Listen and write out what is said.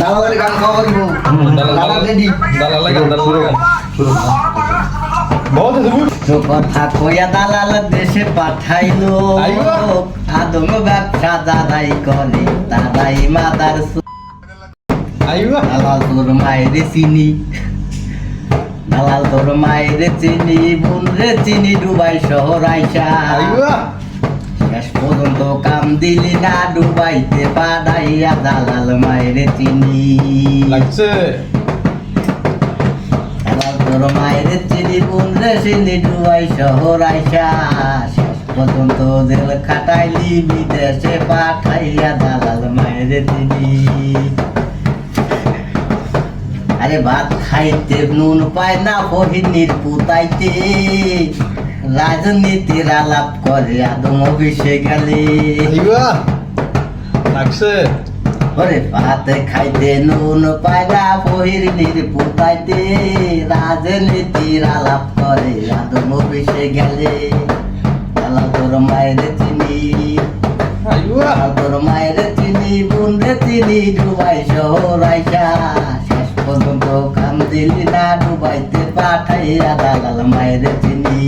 দালালের গান খাওয়া দিব। দালাল রেডি। দালাল লাগান দালাল লাগান তো কথা কইয়া দালাল দেশে পাঠাইলো। আইবা। আদম ব্যবসা যারাই করে তারাই মাদার দালাল তোর মায়ের চিনি। দালাল তোর মায়ের চিনি বোন রে চিনি ডুবাই শহর আইসা। দিলি না ডুবাইতে পাড়াইয়া দালাল মায়ের চিনি লাগছে? তোর মায়ের চিনি বোন রে চিনি ডুবাই শহর আইসা। শেষ পর্যন্ত জেল খাটাইলি বিদেশে পাঠাইয়া দালাল মায়ের চিনি আরে ভাত খাইতে নুন পায় না বহিনীর পুতাইতে। রাজনীতির আলাপ করে আদম অফিসে গেলে। লাগছে। ওরে ভাত খাইতে নুন পায় না বহিনীর পুতাইতে রাজনীতির আলাপ করে আদম অফিসে গেলে। খেলা তোর মায়ের চিনি। তোর মায়ের চিনি বোন রে চিনি ডুবাই শহর আইসা। শেষ পর্যন্ত কাম দিলি না ডুবাইতে পাঠাইয়া দালাল মায়ের চিনি।